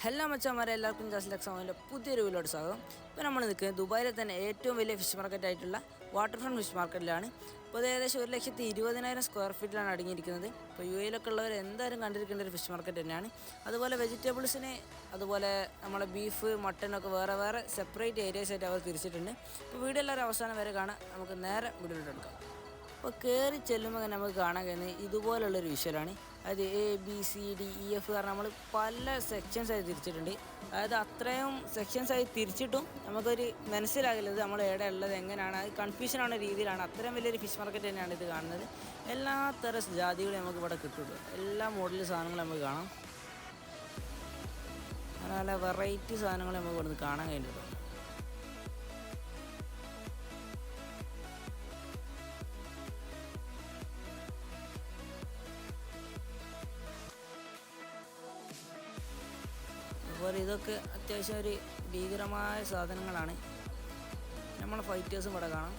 Hello മച്ചന്മാരെ എല്ലാവർക്കും jazz ലക്സാമിന്റെ പുതിയൊരു വീലോട് സ്വാഗതം. ഇപ്പോൾ നമ്മൾ നിൽക്കുന്നത് ദുബായിലെ തന്നെ ഏറ്റവും വലിയ ഫിഷ് മാർക്കറ്റ് ആയിട്ടുള്ള വാട്ടർ ഫ്രണ്ട് ഫിഷ് മാർക്കറ്റിലാണ് ഇപ്പോൾ ഏകദേശം ഒരു ലക്ഷത്തി ഇരുപതിനായിരം സ്ക്വയർ ഫീറ്റിലാണ് അടങ്ങിയിരിക്കുന്നത്. ഇപ്പോൾ യു എയിലൊക്കെ ഉള്ളവർ എന്തായാലും കണ്ടിരിക്കേണ്ട ഒരു ഫിഷ് മാർക്കറ്റ് തന്നെയാണ്. അതുപോലെ വെജിറ്റബിൾസിന് അതുപോലെ നമ്മളെ ബീഫ് മട്ടനൊക്കെ വേറെ വേറെ സെപ്പറേറ്റ് ഏരിയാസ് ആയിട്ട് അവർ തിരിച്ചിട്ടുണ്ട്. ഇപ്പോൾ വീഡിയോ എല്ലാവരും അവസാനം വരെ കാണാം. നമുക്ക് നേരെ വീഡിയോയിലോട്ട് എടുക്കാം. അപ്പോൾ കയറി ചെല്ലുമ്പോൾ നമുക്ക് കാണാൻ കഴിയുന്നത് ഇതുപോലുള്ളൊരു വിഷ്വലാണ് അതായത് A B C D E F കാരണം നമ്മൾ പല സെക്ഷൻസ് ആയി തിരിച്ചിട്ടുണ്ട്. അതായത് അത്രയും സെക്ഷൻസ് ആയി തിരിച്ചിട്ടും നമുക്കൊരു മനസ്സിലാകില്ലത് നമ്മൾ എവിടെ ഉള്ളത് എങ്ങനെയാണ് അത് കൺഫ്യൂഷൻ ആവുന്ന രീതിയിലാണ് അത്രയും വലിയൊരു ഫിഷ് മാർക്കറ്റ് തന്നെയാണ് ഇത് കാണുന്നത്. എല്ലാ തര ജാതികളും നമുക്ക് ഇവിടെ കിട്ടുള്ളൂ എല്ലാ മോഡൽ സാധനങ്ങളും നമുക്ക് കാണാം. നല്ല വെറൈറ്റി സാധനങ്ങൾ നമുക്ക് ഇവിടുന്ന് കാണാൻ കഴിഞ്ഞിട്ടുണ്ട്. അതുപോലെ ഇതൊക്കെ അത്യാവശ്യം ഒരു ഭീകരമായ സാധനങ്ങളാണ്. നമ്മളെ ഫൈറ്റേഴ്സും ഇവിടെ കാണാം.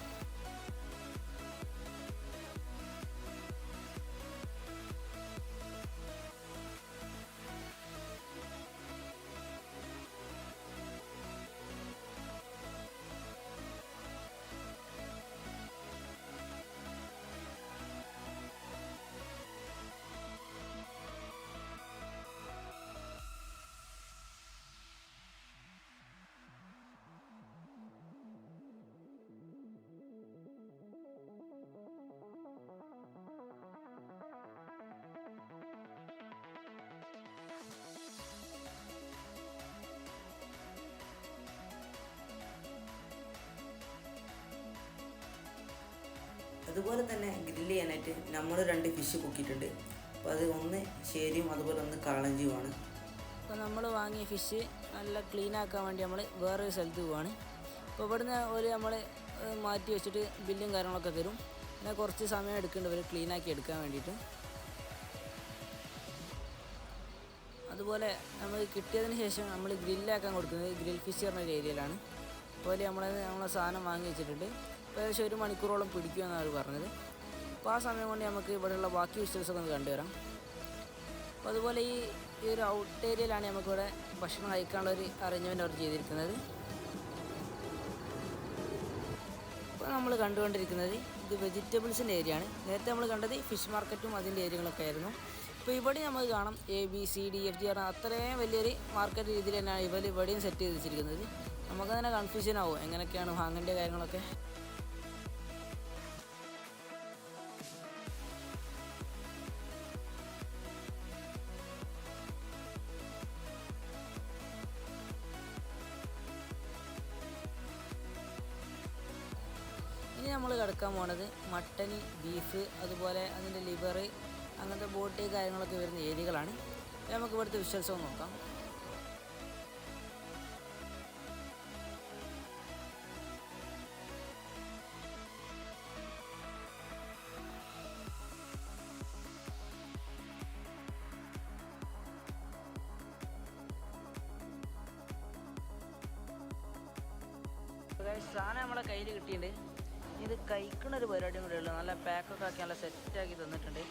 അതുപോലെ തന്നെ ഗ്രില്ല് ചെയ്യാനായിട്ട് നമ്മൾ രണ്ട് ഫിഷ് പൊക്കിയിട്ടുണ്ട് അപ്പോൾ അത് ഒന്ന് ശരിയും അതുപോലെ ഒന്ന് കാളഞ്ചിയുമാണ് അപ്പോൾ നമ്മൾ വാങ്ങിയ ഫിഷ് നല്ല ക്ലീൻ ആക്കാൻ വേണ്ടി നമ്മൾ വേറൊരു സ്ഥലത്ത് പോവാണ്. അപ്പോൾ ഇവിടുന്ന് ഒരു നമ്മൾ മാറ്റി വെച്ചിട്ട് ബില്ലും കാര്യങ്ങളൊക്കെ തരും. പിന്നെ കുറച്ച് സമയം എടുക്കേണ്ടി വരും ക്ലീൻ ആക്കി എടുക്കാൻ വേണ്ടിയിട്ട്. അതുപോലെ നമ്മൾ കിട്ടിയതിന് ശേഷം നമ്മൾ ഗ്രില്ലാക്കാൻ കൊടുക്കുന്നത് ഗ്രിൽ ഫിഷ് പറഞ്ഞ ഒരു ഏരിയയിലാണ് അതുപോലെ നമ്മൾ നമ്മളെ സാധനം വാങ്ങി വെച്ചിട്ടുണ്ട്. ഏകദേശം ഒരു മണിക്കൂറോളം പിടിക്കുമെന്നാണ് അവർ പറഞ്ഞത്. അപ്പോൾ ആ സമയം കൊണ്ട് നമുക്ക് ഇവിടെയുള്ള ബാക്കി വിഷ്വൽസൊക്കെ ഒന്ന് കണ്ടുവരാം. അപ്പോൾ അതുപോലെ ഈ ഈ ഒരു ഔട്ട് ഏരിയയിലാണ് നമുക്കിവിടെ ഭക്ഷണം കഴിക്കാനുള്ള ഒരു അറേഞ്ച്മെന്റ് അവർ ചെയ്തിരിക്കുന്നത്. ഇപ്പോൾ നമ്മൾ കണ്ടുകൊണ്ടിരിക്കുന്നത് ഇത് വെജിറ്റബിൾസിന്റെ ഏരിയ ആണ്. നേരത്തെ നമ്മൾ കണ്ടത് ഫിഷ് മാർക്കറ്റും അതിന്റെ ഏരിയകളൊക്കെ ആയിരുന്നു. അപ്പോൾ ഇവിടെ നമുക്ക് കാണാം A B C D F G പറഞ്ഞ അത്രയും വലിയൊരു മാർക്കറ്റ് രീതിയിൽ തന്നെയാണ് ഇവർ ഇവിടെയും സെറ്റ് ചെയ്ത് വെച്ചിരിക്കുന്നത്. നമുക്കതിനെ കൺഫ്യൂഷൻ ആവും എങ്ങനെയൊക്കെയാണ് വാങ്ങേണ്ട കാര്യങ്ങളൊക്കെ. നമ്മൾ കിടക്കാൻ പോണത് മട്ടൻ ബീഫ് അതുപോലെ അതിന്റെ ലിവർ അങ്ങനത്തെ ബോട്ടി കാര്യങ്ങളൊക്കെ വരുന്ന ഏരിയകളാണ്. നമുക്ക് ഇവിടുത്തെ വിഷ്വൽസ് ഒന്ന് നോക്കാം. സാധനം നമ്മളെ കയ്യിൽ കിട്ടിയിട്ടുണ്ട്. ഇത് കഴിക്കണ ഒരു പരിപാടിയും കൂടെ ഉള്ളു. നല്ല പാക്കൊക്കെ ആക്കി നല്ല സെറ്റാക്കി തന്നിട്ടുണ്ട്.